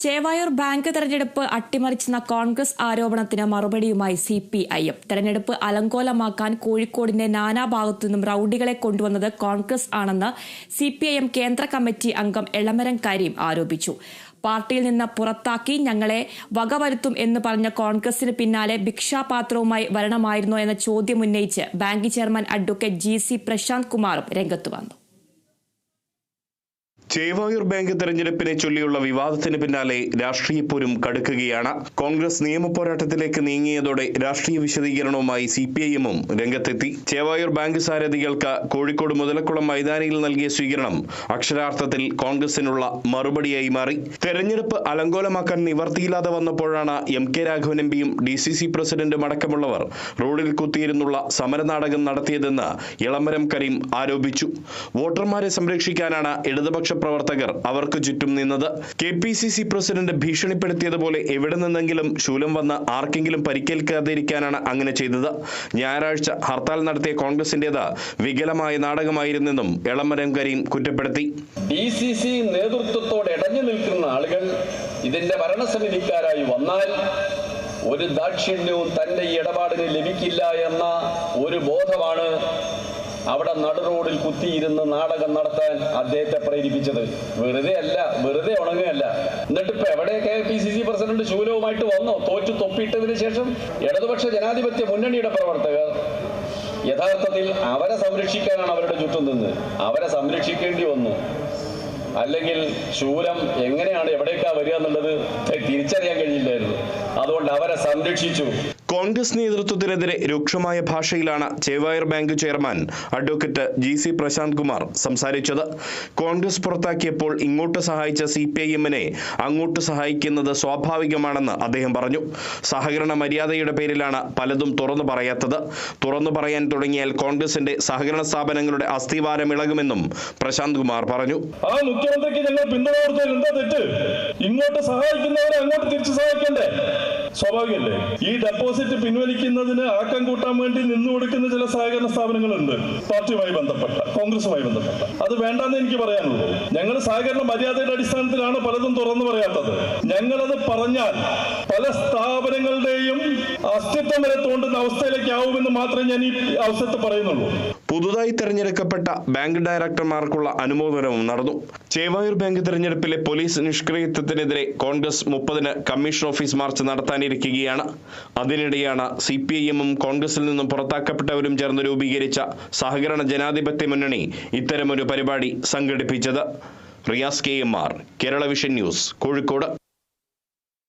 Chevayur bank തെരഞ്ഞെടുപ്പ് അട്ടിമറിച്ചെന്ന കോൺഗ്രസ് ആരോപണത്തിന് മറുപടിയുമായി സി പി ഐ എം. തെരഞ്ഞെടുപ്പ് അലങ്കോലമാക്കാൻ കോഴിക്കോടിന്റെ നാനാഭാഗത്തു നിന്നും റൌഡികളെ കൊണ്ടുവന്നത് കോൺഗ്രസ് ആണെന്ന് സി പി ഐ എം കേന്ദ്ര കമ്മിറ്റി അംഗം എളമരം കരീം ആരോപിച്ചു. പാർട്ടിയിൽ നിന്ന് പുറത്താക്കി ഞങ്ങളെ വകവരുത്തും എന്ന് പറഞ്ഞ കോൺഗ്രസിന് പിന്നാലെ ഭിക്ഷാപാത്രവുമായി വരണമായിരുന്നോ എന്ന ചോദ്യം ഉന്നയിച്ച് bank chairman advocate G C Prashanth കുമാറും രംഗത്തു വന്നു. ചേവായൂർ ബാങ്ക് തെരഞ്ഞെടുപ്പിനെ ചൊല്ലിയുള്ള വിവാദത്തിന് പിന്നാലെ രാഷ്ട്രീയ പോരും കടുക്കുകയാണ്. കോൺഗ്രസ് നിയമപോരാട്ടത്തിലേക്ക് നീങ്ങിയതോടെ രാഷ്ട്രീയ വിശദീകരണവുമായി സി പി ഐ എമ്മും രംഗത്തെത്തി. ചേവായൂർ ബാങ്ക് സാരഥികൾക്ക് കോഴിക്കോട് മുതലക്കുളം മൈതാനിയിൽ നൽകിയ സ്വീകരണം അക്ഷരാർത്ഥത്തിൽ കോൺഗ്രസിനുള്ള മറുപടിയായി മാറി. തെരഞ്ഞെടുപ്പ് അലങ്കോലമാക്കാൻ നിവർത്തിയില്ലാതെ വന്നപ്പോഴാണ് എം കെ രാഘവൻ എം പിയും ഡി സി സി പ്രസിഡന്റും അടക്കമുള്ളവർ റോഡിൽ കുത്തിയിരുന്നുള്ള സമരനാടകം നടത്തിയതെന്ന് ഇളമരം കരീം ആരോപിച്ചു. വോട്ടർമാരെ സംരക്ഷിക്കാനാണ് ഇടതുപക്ഷ പ്രവർത്തകർ അവർക്ക് ചുറ്റും നിന്നത്. K P C C president ഭീഷണിപ്പെടുത്തിയതുപോലെ എവിടെ നിന്നെങ്കിലും ശൂലം വന്ന് ആർക്കെങ്കിലും പരിക്കേൽക്കാതിരിക്കാനാണ് അങ്ങനെ ചെയ്തത്. ഞായറാഴ്ച ഹർത്താൽ നടത്തിയ കോൺഗ്രസിന്റേത് വികലമായ നാടകമായിരുന്നെന്നും എളമരം കരീം കുറ്റപ്പെടുത്തി. ഡി നേതൃത്വത്തോട് ഇടഞ്ഞു നിൽക്കുന്ന ആളുകൾ ഇതിന്റെ ഭരണസമിതിക്കാരായി വന്നാൽ ഒരു ദാക്ഷിണ്യവും തന്റെ ഇടപാടിന് ലഭിക്കില്ല എന്ന ഒരു ബോധമാണ് അവിടെ നടുറോഡിൽ കുത്തിയിരുന്ന് നാടകം നടത്താൻ അദ്ദേഹത്തെ പ്രേരിപ്പിച്ചത്. വെറുതെ അല്ല വെറുതെ ഉണങ്ങുകയല്ല. എന്നിട്ട് ഇപ്പൊ എവിടെ K P C C president ശൂലവുമായിട്ട് വന്നോ? തോറ്റു തൊപ്പിയിട്ടതിന് ശേഷം ഇടതുപക്ഷ ജനാധിപത്യ മുന്നണിയുടെ പ്രവർത്തകർ യഥാർത്ഥത്തിൽ അവരെ സംരക്ഷിക്കാനാണ് അവരുടെ ചുറ്റും നിന്ന്. അവരെ സംരക്ഷിക്കേണ്ടി വന്നു. അല്ലെങ്കിൽ ശൂലം എങ്ങനെയാണ് എവിടേക്കാ വരിക എന്നുള്ളത് തിരിച്ചറിയാൻ കഴിയില്ലായിരുന്നു അതുകൊണ്ട് അവരെ സംരക്ഷിച്ചു. കോൺഗ്രസ് നേതൃത്വത്തിനെതിരെ രൂക്ഷമായ ഭാഷയിലാണ് Chevayur bank chairman advocate G C Prashanth Kumar സംസാരിച്ചത്. കോൺഗ്രസ് പുറത്താക്കിയപ്പോൾ ഇങ്ങോട്ട് സഹായിച്ച സി പി ഐ എമ്മിനെ അങ്ങോട്ട് സഹായിക്കുന്നത് സ്വാഭാവികമാണെന്ന് അദ്ദേഹം പറഞ്ഞു. സഹകരണ മര്യാദയുടെ പേരിലാണ് പലതും തുറന്നു പറയാത്തത്. തുറന്നു പറയാൻ തുടങ്ങിയാൽ കോൺഗ്രസിന്റെ സഹകരണ സ്ഥാപനങ്ങളുടെ അസ്ഥിവാരം ഇളകുമെന്നും പ്രശാന്ത് കുമാർ പറഞ്ഞു. മുഖ്യമന്ത്രിക്ക് ഞങ്ങൾ പിന്തുണ കൊടുത്തതിൽ എന്താ തെറ്റ്? ഇങ്ങോട്ട് സഹായിക്കുന്നവരെ അങ്ങോട്ട് തിരിച്ചു സഹായിക്കണ്ടേ? സ്വാഭാവികല്ലേ ഈ ഡെപ്പോസിറ്റ് പിൻവലിക്കുന്നതിന് ആക്കം കൂട്ടാൻ വേണ്ടി നിന്നു കൊടുക്കുന്ന ചില സഹകരണ സ്ഥാപനങ്ങളുണ്ട്. പാർട്ടിയുമായി ബന്ധപ്പെട്ട കോൺഗ്രസുമായി ബന്ധപ്പെട്ട. അത് വേണ്ടെന്ന് എനിക്ക് പറയാനുള്ളൂ. ഞങ്ങൾ സഹകരണ മര്യാദയുടെ അടിസ്ഥാനത്തിലാണ് പലതും തുറന്നു പറയാത്തത്. ഞങ്ങളത് പറഞ്ഞാൽ പല സ്ഥാപനങ്ങളുടെയും അസ്തിത്വം വരെ തോണ്ടുന്ന അവസ്ഥയിലേക്ക് ആവുമെന്ന് മാത്രമേ ഞാൻ ഈ അവസരത്തിൽ പറയുന്നുള്ളൂ. പുതുതായി തെരഞ്ഞെടുക്കപ്പെട്ട ബാങ്ക് ഡയറക്ടർമാർക്കുള്ള അനുമോദനവും നടന്നു. ചേവായൂർ ബാങ്ക് തെരഞ്ഞെടുപ്പിലെ പോലീസ് നിഷ്ക്രിയത്വത്തിനെതിരെ കോൺഗ്രസ് മുപ്പതിന് കമ്മീഷൻ ഓഫീസ് മാർച്ച് നടത്താനിരിക്കുകയാണ്. അതിനിടെയാണ് സി പി ഐ എമ്മും കോൺഗ്രസിൽ നിന്നും പുറത്താക്കപ്പെട്ടവരും ചേർന്ന് രൂപീകരിച്ച സഹകരണ ജനാധിപത്യ മുന്നണി ഇത്തരമൊരു പരിപാടി സംഘടിപ്പിച്ചത്. Riyas K M R Kerala vision news Kozhikode.